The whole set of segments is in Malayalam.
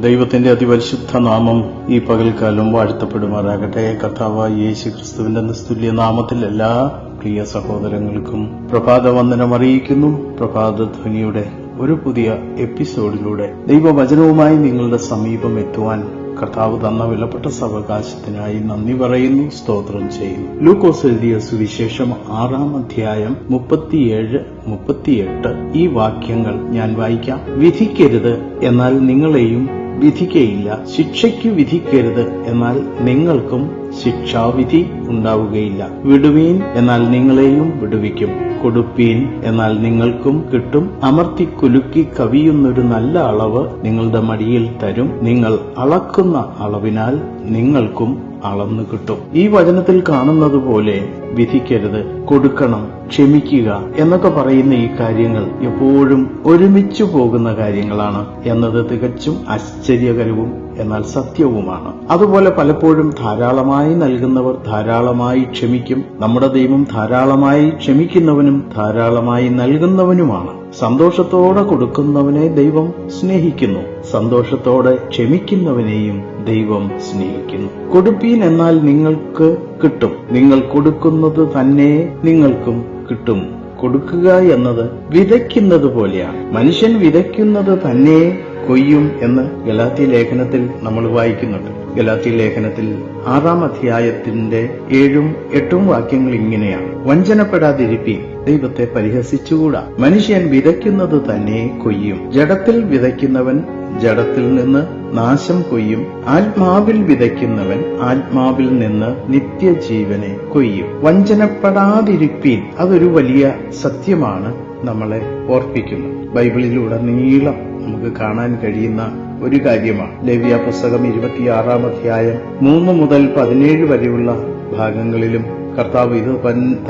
ദൈവത്തിന്റെ അതിപരിശുദ്ധ നാമം ഈ പകൽക്കാലം വാഴ്ത്തപ്പെടുമാറാകട്ടെ. കഥാവ യേശു ക്രിസ്തുവിന്റെ നിസ്തുല്യ നാമത്തിൽ എല്ലാ പ്രിയ സഹോദരങ്ങൾക്കും പ്രഭാത വന്ദനം അറിയിക്കുന്നു. പ്രഭാതധ്വനിയുടെ ഒരു പുതിയ എപ്പിസോഡിലൂടെ ദൈവവചനവുമായി നിങ്ങളുടെ സമീപം എത്തുവാൻ കർത്താവ് തന്ന വിലപ്പെട്ട സവകാശത്തിനായി നന്ദി പറയുന്നു സ്തോത്രം ചെയ്യുന്നു. ലൂക്കോസ് എഴുതിയ സുവിശേഷം ആറാം അധ്യായം മുപ്പത്തിയേഴ് മുപ്പത്തിയെട്ട് ഈ വാക്യങ്ങൾ ഞാൻ വായിക്കാം. വിധിക്കരുത് എന്നാൽ നിങ്ങളെയും വിധിക്കയില്ല. ശിക്ഷയ്ക്ക് വിധിക്കരുത് എന്നാൽ നിങ്ങൾക്കും ശിക്ഷാവിധി ഉണ്ടാവുകയില്ല. വിടുവീൻ എന്നാൽ നിങ്ങളെയും വിടുവിക്കും. കൊടുപ്പീൻ എന്നാൽ നിങ്ങൾക്കും കിട്ടും. അമർത്തി കുലുക്കി കവിയുന്നൊരു നല്ല അളവ് നിങ്ങളുടെ മടിയിൽ തരും. നിങ്ങൾ അളക്കുന്ന അളവിനാൽ നിങ്ങൾക്കും അളന്നു കിട്ടും. ഈ വചനത്തിൽ കാണുന്നത് പോലെ വിധിക്കരുത്. കൊടുക്കണം ക്ഷമിക്കുക എന്നൊക്കെ പറയുന്ന ഈ കാര്യങ്ങൾ എപ്പോഴും ഒരുമിച്ചു പോകുന്ന കാര്യങ്ങളാണ്. എന്നത് തികച്ചും ആശ്ചര്യകരവും എന്നാൽ സത്യവുമാണ്. അതുപോലെ പലപ്പോഴും ധാരാളമായി നൽകുന്നവർ ധാരാളമായി ക്ഷമിക്കും. നമ്മുടെ ദൈവം ധാരാളമായി ക്ഷമിക്കുന്നവനും ധാരാളമായി നൽകുന്നവനുമാണ്. സന്തോഷത്തോടെ കൊടുക്കുന്നവനെ ദൈവം സ്നേഹിക്കുന്നു. സന്തോഷത്തോടെ ക്ഷമിക്കുന്നവനെയും ദൈവം സ്നേഹിക്കുന്നു. കൊടുപ്പീൻ എന്നാൽ നിങ്ങൾക്ക് കിട്ടും. നിങ്ങൾ കൊടുക്കുന്നത് തന്നെ നിങ്ങൾക്കും കിട്ടും. കൊടുക്കുക എന്നത് വിതയ്ക്കുന്നത് പോലെയാണ്. മനുഷ്യൻ വിതയ്ക്കുന്നത് തന്നെ കൊയ്യും എന്ന് ഗലാത്തി ലേഖനത്തിൽ നമ്മൾ വായിക്കുന്നുണ്ട്. ഗലാത്തി ലേഖനത്തിൽ ആറാം അധ്യായത്തിന്റെ ഏഴും എട്ടും വാക്യങ്ങൾ ഇങ്ങനെയാണ്. വഞ്ചനപ്പെടാതിരിപ്പീൻ ദൈവത്തെ പരിഹസിച്ചുകൂടാ. മനുഷ്യൻ വിതയ്ക്കുന്നത് തന്നെ കൊയ്യും. ജഡത്തിൽ വിതയ്ക്കുന്നവൻ ജഡത്തിൽ നിന്ന് നാശം കൊയ്യും. ആത്മാവിൽ വിതയ്ക്കുന്നവൻ ആത്മാവിൽ നിന്ന് നിത്യജീവനെ കൊയ്യും. വഞ്ചനപ്പെടാതിരിപ്പീൻ അതൊരു വലിയ സത്യമാണ് നമ്മളെ ഓർപ്പിക്കുന്നത്. ബൈബിളിലുടനീളം നമുക്ക് കാണാൻ കഴിയുന്ന ഒരു കാര്യമാണ്. ലവ്യ പുസ്തകം ഇരുപത്തിയാറാം അധ്യായം മൂന്ന് മുതൽ പതിനേഴ് വരെയുള്ള ഭാഗങ്ങളിലും കർത്താവ് ഇത്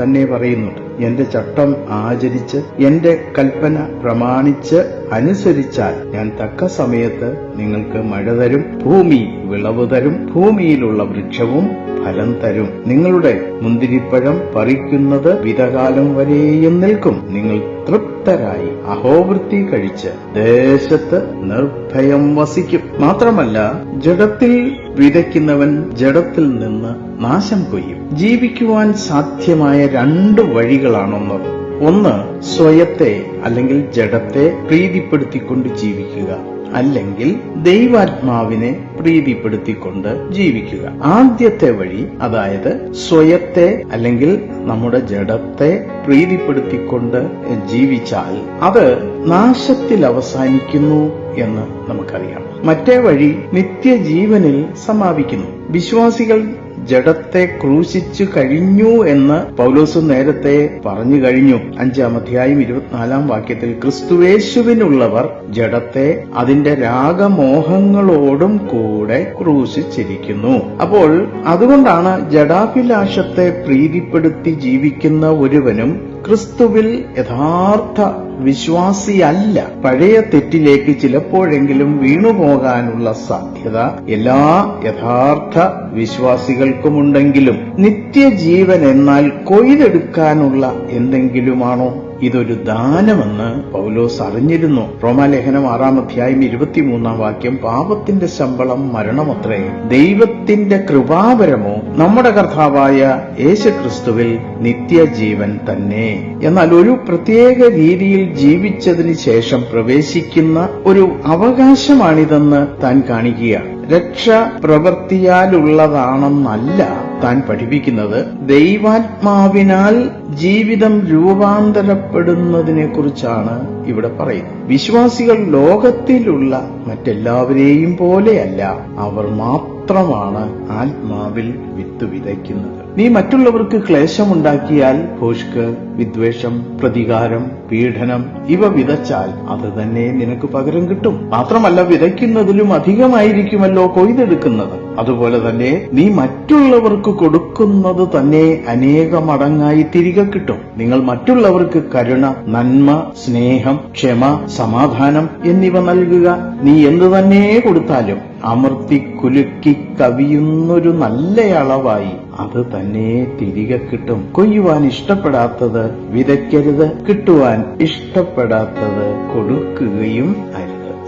തന്നെ പറയുന്നുണ്ട്. എന്റെ ചട്ടം ആചരിച്ച് എന്റെ കൽപ്പന പ്രമാണിച്ച് അനുസരിച്ചാൽ ഞാൻ തക്ക സമയത്ത് നിങ്ങൾക്ക് മഴ തരും ഭൂമി വിളവ് തരും ഭൂമിയിലുള്ള വൃക്ഷവും ഫലം തരും. നിങ്ങളുടെ മുന്തിരിപ്പഴം പറിക്കുന്നത് വിതകാലം വരെയും നിൽക്കും. നിങ്ങൾ തൃപ്തരായി അഹോവൃത്തി കഴിച്ച് ദേശത്ത് നിർഭയം വസിക്കും. മാത്രമല്ല ജഡത്തിൽ വിതയ്ക്കുന്നവൻ ജഡത്തിൽ നിന്ന് നാശം കൊയ്യും. ജീവിക്കുവാൻ സാധ്യമായ രണ്ട് വഴികളാണൊന്നത് ഒന്ന് സ്വയത്തെ അല്ലെങ്കിൽ ജഡത്തെ പ്രീതിപ്പെടുത്തിക്കൊണ്ട് ജീവിക്കുക. അല്ലെങ്കിൽ ദൈവാത്മാവിനെ പ്രീതിപ്പെടുത്തിക്കൊണ്ട് ജീവിക്കുക. ആദ്യത്തെ വഴി അതായത് സ്വയത്തെ അല്ലെങ്കിൽ നമ്മുടെ ജഡത്തെ പ്രീതിപ്പെടുത്തിക്കൊണ്ട് ജീവിച്ചാൽ അത് നാശത്തിൽ അവസാനിക്കുന്നു എന്ന് നമുക്കറിയാം. മറ്റേ വഴി നിത്യജീവനിൽ സമാപിക്കുന്നു. വിശ്വാസികൾ ജഡത്തെ ക്രൂശിച്ചു കഴിഞ്ഞു എന്ന് പൗലോസ് നേരത്തെ പറഞ്ഞു കഴിഞ്ഞു. അഞ്ചാം അധ്യായം ഇരുപത്തിനാലാം വാക്യത്തിൽ ക്രിസ്തുവേശുവിനുള്ളവർ ജഡത്തെ അതിന്റെ രാഗമോഹങ്ങളോടും കൂടെ ക്രൂശിച്ചിരിക്കുന്നു. അപ്പോൾ അതുകൊണ്ടാണ് ജഡാഭിലാഷത്തെ പ്രീതിപ്പെടുത്തി ജീവിക്കുന്ന ഒരുവനും ക്രിസ്തുവിൽ യഥാർത്ഥ വിശ്വാസിയല്ല. പഴയ തെറ്റിലേക്ക് ചിലപ്പോഴെങ്കിലും വീണുപോകാനുള്ള സാധ്യത എല്ലാ യഥാർത്ഥ വിശ്വാസികൾക്കുമുണ്ടെങ്കിലും നിത്യജീവൻ എന്നാൽ കൊയ്തെടുക്കാനുള്ള എന്തെങ്കിലുമാണോ ഇതൊരു ദാനമെന്ന് പൗലോസ് അറിഞ്ഞിരുന്നു. റോമാലേഖനം ആറാം അധ്യായം ഇരുപത്തിമൂന്നാം വാക്യം പാപത്തിന്റെ ശമ്പളം മരണമത്രേ ദൈവത്തിന്റെ കൃപാവരമോ നമ്മുടെ കർത്താവായ യേശുക്രിസ്തുവിൽ നിത്യജീവൻ തന്നെ. എന്നാൽ ഒരു പ്രത്യേക രീതിയിൽ ജീവിച്ചതിന് ശേഷം പ്രവേശിക്കുന്ന ഒരു അവകാശമാണിതെന്ന് താൻ കാണിക്കുകയാണ്. രക്ഷ പ്രവൃത്തിയാലുള്ളതാണെന്നല്ല താൻ പഠിപ്പിക്കുന്നത് ദൈവാത്മാവിനാൽ ജീവിതം രൂപാന്തരപ്പെടുന്നതിനെ കുറിച്ചാണ് ഇവിടെ പറയുന്നത്. വിശ്വാസികൾ ലോകത്തിലുള്ള മറ്റെല്ലാവരെയും പോലെയല്ല. അവർ മാത്രമാണ് ആത്മാവിൽ വിത്ത് വിതയ്ക്കുന്നത്. നീ മറ്റുള്ളവർക്ക് ക്ലേശമുണ്ടാക്കിയാൽ ഭോഷ്ക് വിദ്വേഷം പ്രതികാരം പീഡനം ഇവ വിതച്ചാൽ അത് തന്നെ നിനക്ക് പകരം കിട്ടും. മാത്രമല്ല വിതയ്ക്കുന്നതിലും അധികമായിരിക്കുമല്ലോ കൊയ്തെടുക്കുന്നത്. അതുപോലെ തന്നെ നീ മറ്റുള്ളവർക്ക് കൊടുക്കുന്നത് തന്നെ അനേക മടങ്ങായി തിരികെ കിട്ടും. നിങ്ങൾ മറ്റുള്ളവർക്ക് കരുണ നന്മ സ്നേഹം ക്ഷമ സമാധാനം എന്നിവ നൽകുക. നീ എന്തു തന്നെ കൊടുത്താലും അമർത്തി കുലുക്കി കവിയുന്നൊരു നല്ല അളവായി അത് തന്നെ തിരികെ കിട്ടും. കൊയ്യുവാൻ ഇഷ്ടപ്പെടാത്തത് വിതയ്ക്കരുത് കിട്ടുവാൻ ഇഷ്ടപ്പെടാത്തത് കൊടുക്കുകയും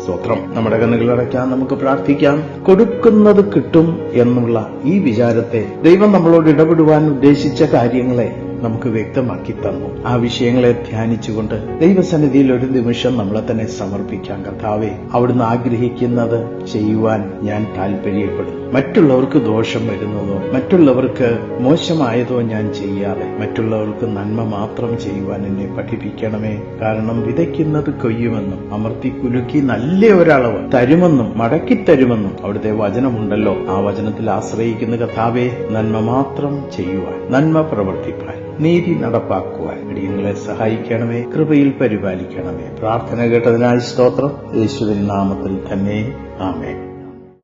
സ്തോത്രം. നമ്മുടെ കണ്ണുകൾ അടയ്ക്കാൻ നമുക്ക് പ്രാർത്ഥിക്കാം. കൊടുക്കുന്നത് കിട്ടും എന്നുള്ള ഈ വിചാരത്തെ ദൈവം നമ്മളോട് ഇടപെടുവാൻ ഉദ്ദേശിച്ച കാര്യങ്ങളെ നമുക്ക് വ്യക്തമാക്കി തന്നു. ആ വിഷയങ്ങളെ ധ്യാനിച്ചുകൊണ്ട് ദൈവസന്നിധിയിൽ ഒരു നിമിഷം നമ്മളെ തന്നെ സമർപ്പിക്കാം. കർത്താവെ അവിടുന്ന് ആഗ്രഹിക്കുന്നത് ചെയ്യുവാൻ ഞാൻ താല്പര്യപ്പെടുന്നു മറ്റുള്ളവർക്ക് ദോഷം വരുന്നതോ മറ്റുള്ളവർക്ക് മോശമായതോ ഞാൻ ചെയ്യാതെ മറ്റുള്ളവർക്ക് നന്മ മാത്രം ചെയ്യുവാൻ എന്നെ പഠിപ്പിക്കണമേ. കാരണം വിതയ്ക്കുന്നത് കൊയ്യുമെന്നും അമർത്തി കുലുക്കി നല്ല ഒരളവ് തരുമെന്നും മടക്കി തരുമെന്നും അവിടുത്തെ വചനമുണ്ടല്ലോ. ആ വചനത്തിൽ ആശ്രയിക്കുന്ന കഥാവെ നന്മ മാത്രം ചെയ്യുവാൻ നന്മ പ്രവർത്തിപ്പാൻ നീതി നടപ്പാക്കുവാൻ അടിയങ്ങളെ സഹായിക്കണമേ കൃപയിൽ പരിപാലിക്കണമേ. പ്രാർത്ഥന കേട്ടതിനായി സ്തോത്രം. യേശുവിൻ നാമത്തിൽ തന്നെ. ആമേ